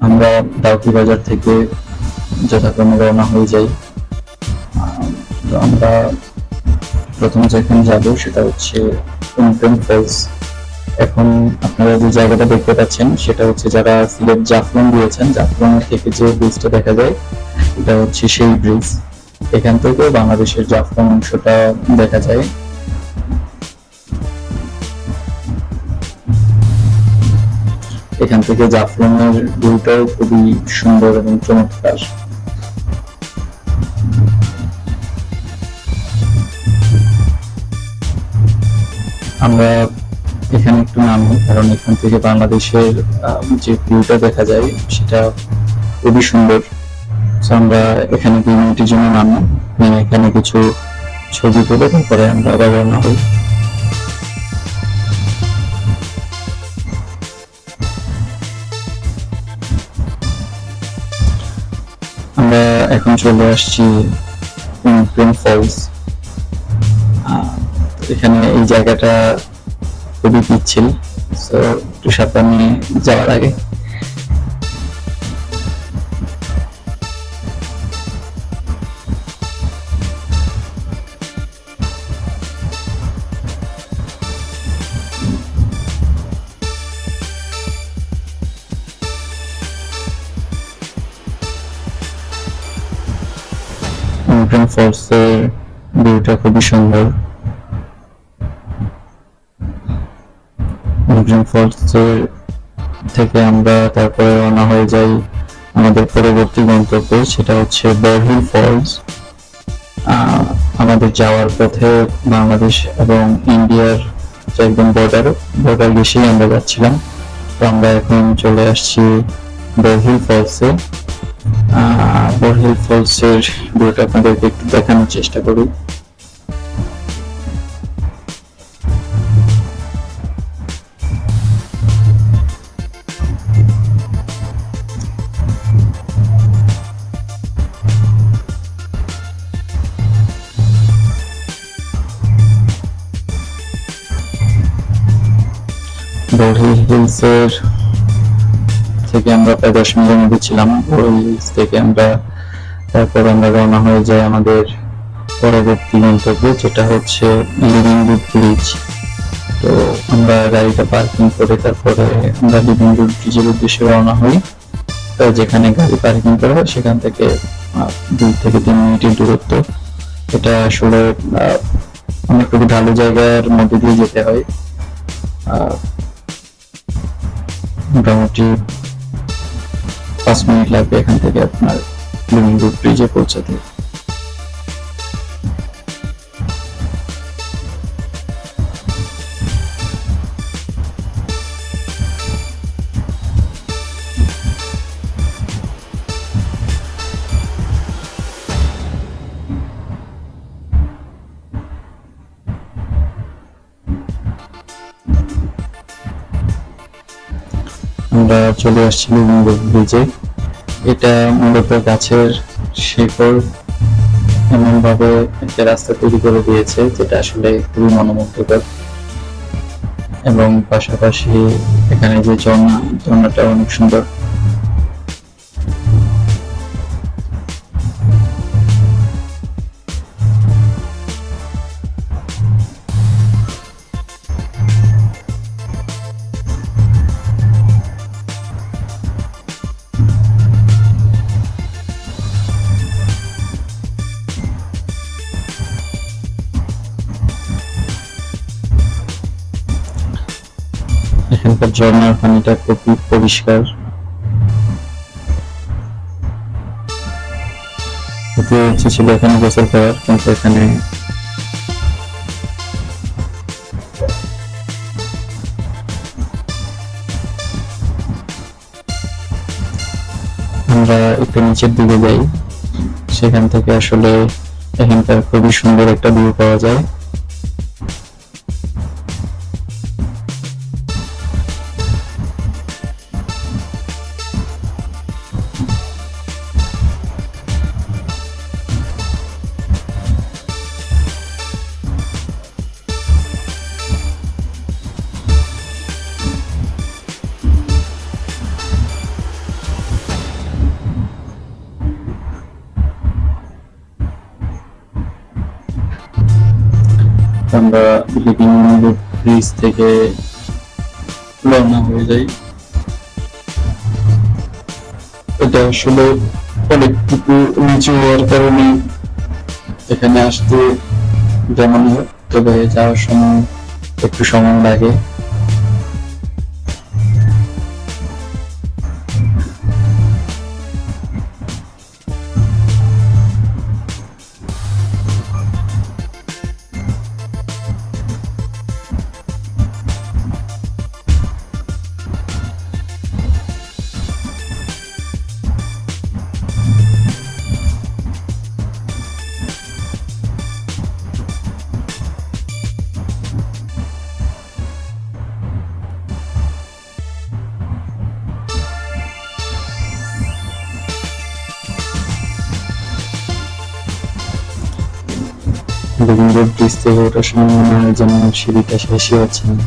আমরা ডাউকি বাজার থেকে যথাক্রমে রওনা হয়ে যাই। তো আমরা প্রথম যেখানে যাব সেটা হচ্ছে উমপেন ফলস এখন আপনারা যে জায়গাটা দেখতে পাচ্ছেন, সেটা হচ্ছে যারা সিলেট জাফলং দিয়েছেন জাফলং থেকে যে ব্রিজটা দেখা যায়, এটা হচ্ছে সেই ব্রিজ এখান থেকে বাংলাদেশের জাফলং অংশটা দেখা যায়। এখান থেকে জাফলংয়ের ভিউটাও খুবই সুন্দর এবং চমৎকার। আমরা এখানে একটু নামি কারণ এখান থেকে বাংলাদেশের যে ভিউটা দেখা যায়, সেটা খুবই সুন্দর। আমরা এখানে দুই মিনিটের জন্য নামি এখানে কিছু ছবি তুলে তারপরে আমরা রওনা হই। এখন চলে আসছি প্রেম ফলস এখানে এই জায়গাটা খুবই পিচ্ছিল। সো একটু সাবধানে যাওয়ার আগে প্রেম ফলসের ভিউটা খুবই সুন্দর। মুগরিন ফলসের থেকে আমরা তারপরে রওনা হয়ে যাই আমাদের পরবর্তী গন্তব্যে, সেটা হচ্ছে বরহিল ফলস আমাদের যাওয়ার পথে বাংলাদেশ এবং ইন্ডিয়ার যে একদম বর্ডার বর্ডার ঘেসেই আমরা যাচ্ছিলাম। তো আমরা এখন চলে আসছি বরহিল ফলসে বরহিল ফলসের ভিউটা আপনাদেরকে একটু দেখানোর চেষ্টা করি বরহিল হিলসের থেকে আমরা প্রায় দশ মিনিটের মধ্যে ছিলাম। ওই থেকে আমরা তারপর আমরা রওনা হয়ে যাই আমাদের পরবর্তী গন্তব্যে যেটা হচ্ছে লিভিং রুট ব্রিজ তো আমরা গাড়িটা পার্কিং করে তারপরে আমরা লিভিং রুট ব্রিজের উদ্দেশ্যে রওনা হই। তো যেখানে গাড়ি পার্কিং করা হয় সেখান থেকে দুই থেকে তিন মিনিটের দূরত্ব। এটা আসলে আহ, অনেকটুকু ঢালু জায়গার মধ্যে দিয়ে যেতে হয়। মোটামুটি পাঁচ মিনিট লাগবে এখান থেকে আপনার লিভিং রুট ব্রিজে পৌঁছাতে। চলে আসছি রুট ব্রিজে। এটা মূলত গাছের শিকড় এমন ভাবে একটা রাস্তা তৈরি করে দিয়েছে, যেটা আসলে খুবই মনোমুগ্ধকর। এবং পাশাপাশি এখানে যে ঝর্ণা, ঝর্ণাটা অনেক সুন্দর। ঝর্ণার পানিটা খুবই পরিষ্কার। ইচ্ছে ছিল এখানে গোসল করার, কিন্তু এখানে আমরা একটু নিচের দিকে যাই। সেখান থেকে আসলে এখানকার খুবই সুন্দর একটা ভিউ পাওয়া যায়। আমরা ব্রিজ থেকে রওনা হয়ে যাই। এটা আসলে অনেকটুকু নিচু হওয়ার কারণে এখানে আসতে যেমন হয়, তবে যাওয়ার সময় একটু সময় লাগে। লিভিং ব্রিজ থেকে ওঠার সময় মনে হয় যেন সিঁড়িটা শেষই হচ্ছে না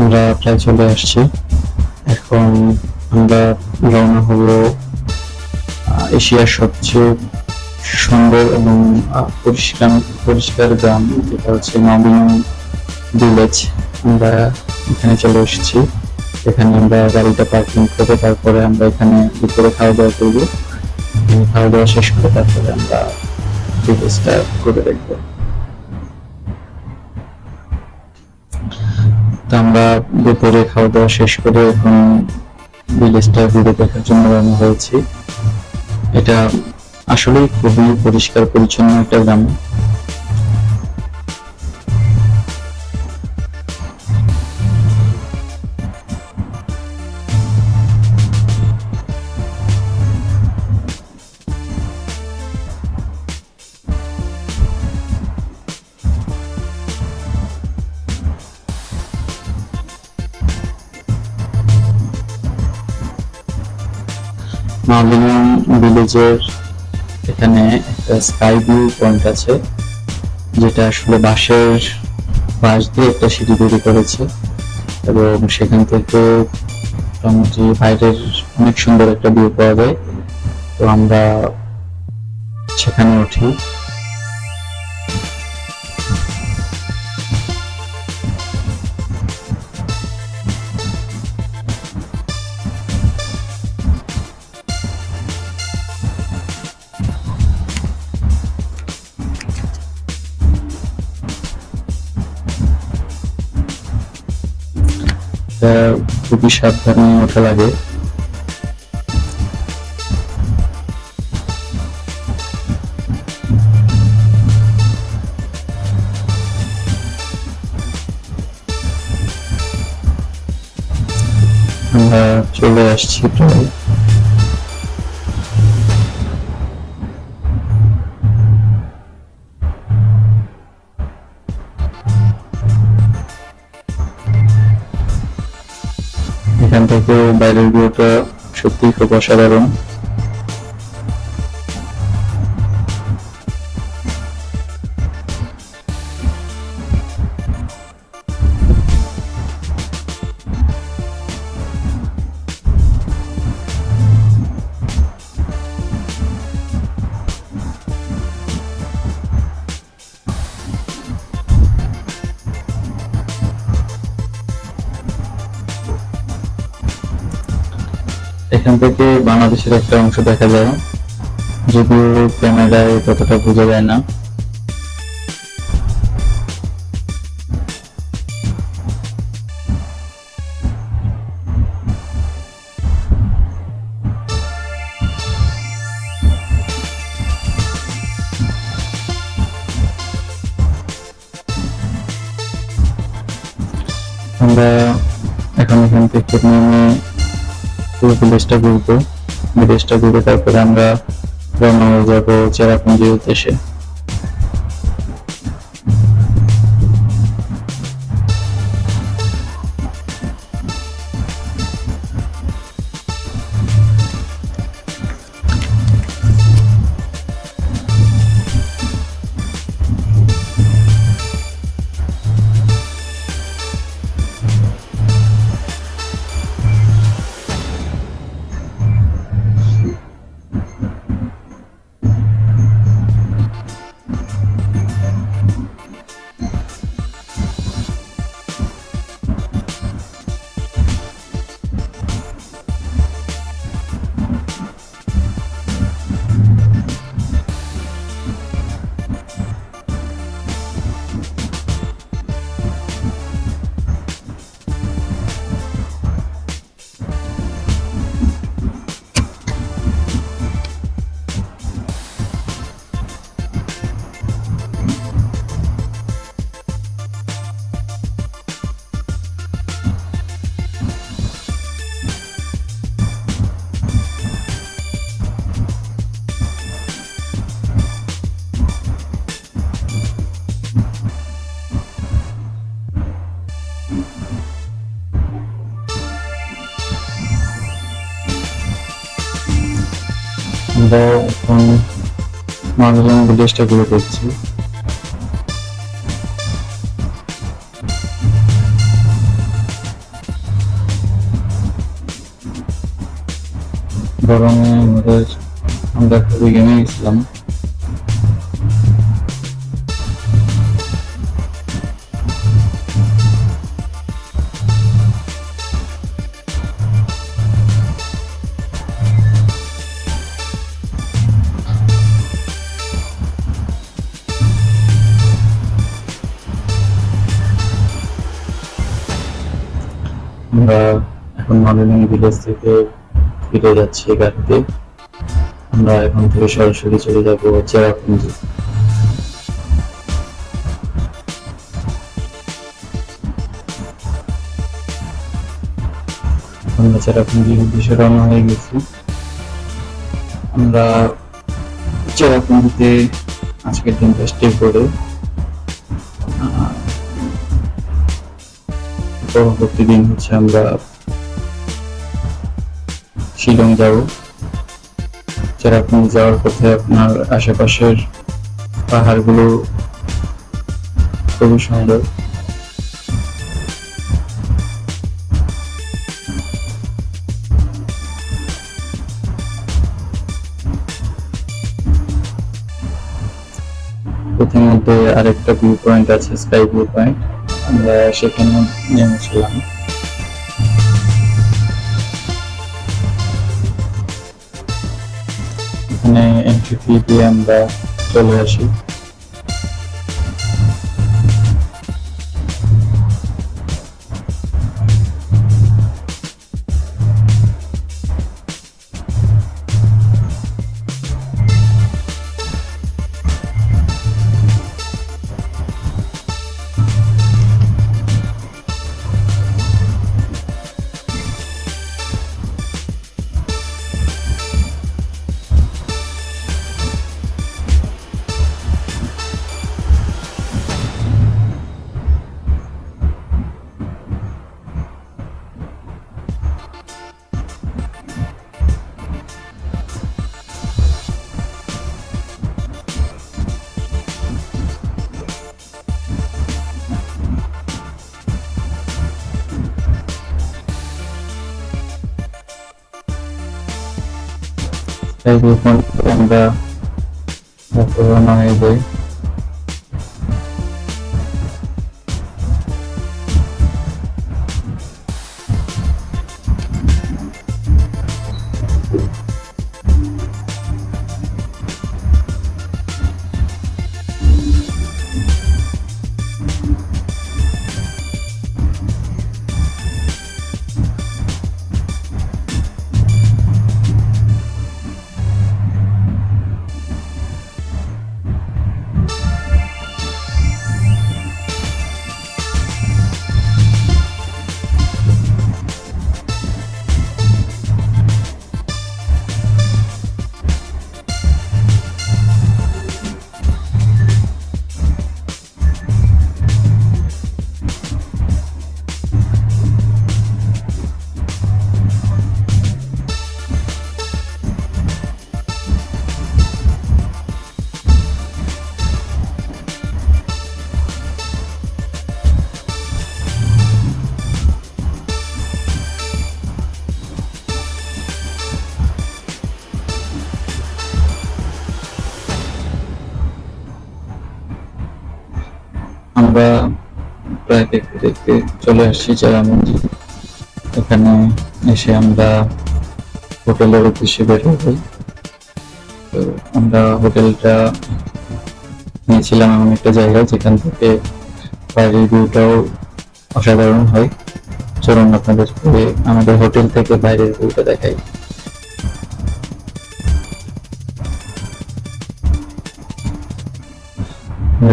আমরা প্রায় চলে আসছি। এখন আমরা রওনা হলো এশিয়ার সবচেয়ে সুন্দর এবং পরিষ্কার পরিষ্কার গ্রাম, যেটা হচ্ছে নবীন ভিলেজ। আমরা এখানে চলে এসেছি। এখানে আমরা গাড়িটা পার্কিং করে তারপরে আমরা এখানে দুপুরে খাওয়া দাওয়া করব। খাওয়া দাওয়া শেষ করে তারপরে আমরা ভিলেজটা ঘুরে দেখব। তো আমরা দুপুরে খাওয়া দাওয়া শেষ করে এখন ভিলেজটা ঘুরে দেখার জন্য রওনা হয়েছি। এটা আসলেই খুবই পরিষ্কার পরিচ্ছন্ন একটা গ্রাম। মালিনী ভিলেজের এখানে একটা স্কাই ভিউ পয়েন্ট আছে, যেটা আসলে বাঁশের বাঁশ দিয়ে একটা সিঁড়ি তৈরি করেছে এবং সেখান থেকে মোটামুটি বাইরের অনেক সুন্দর একটা ভিউ পাওয়া যায়। তো আমরা সেখানে উঠি। খুবই সাবধানে ওঠা লাগে। আমরা চলে আসছি প্রায় এখান থেকে বাইরের ভিউটা সত্যিই খুব অসাধারণ। এখান থেকে বাংলাদেশের একটা অংশ দেখা যায় যদিও ক্যামেরায় ততটা বোঝা যায় না। পুরো ভিলেজটা ঘুরবো ভিলেজটা ঘুরে তারপরে আমরা রওনা হয়ে যাব চেরাপুঞ্জির উদ্দেশ্যে। আমরা এখন মানুষজন প্রচেষ্টাগুলো করছি গরমে আমাদের আমরা খুবই গেমে গেছিলাম। আমরা এখন মডেলিং ভিলেজ থেকে ফিরে যাচ্ছি গাড়িতে। আমরা এখন থেকে সরাসরি চলে যাব চেরাপুঞ্জি। আমরা চেরাপুঞ্জির উদ্দেশ্যে রওনা হয়ে গেছি। আমরা চেরাপুঞ্জিতে আজকের দিনটা স্টে করে পরবর্তী দিন হচ্ছে আমরা শিলং যাব। চেরাপুঞ্জি যাওয়ার পথে আপনার আশেপাশের পাহাড়গুলো খুবই সুন্দর। প্রথমত আরেকটা ভিউ পয়েন্ট আছে স্কাই ভিউ পয়েন্ট আমরা সেখানে নেমেছিলাম এখানে এন্ট্রি ফি দিয়ে আমরা চলে আসি। স্কাই ভিউ আমরা রওনা হয়ে যাই। আমরা প্রায় দেখতে দেখতে চলে আসছি চেরামঞ্জি। এখানে এসে আমরা হোটেলের উদ্দেশ্যে বের হই তো আমরা হোটেলটা নিয়েছিলাম এমন একটা জায়গা যেখান থেকে বাইরের ভিউটাও অসাধারণ হয়। চলুন আপনাদেরকে আমাদের হোটেল থেকে বাইরের ভিউটা দেখাই।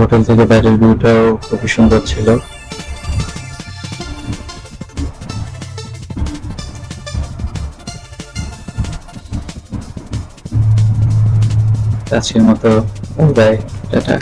হোটেল থেকে বাইরের ভিউটাও খুবই সুন্দর ছিল। আজকের মতো বাই টাটা।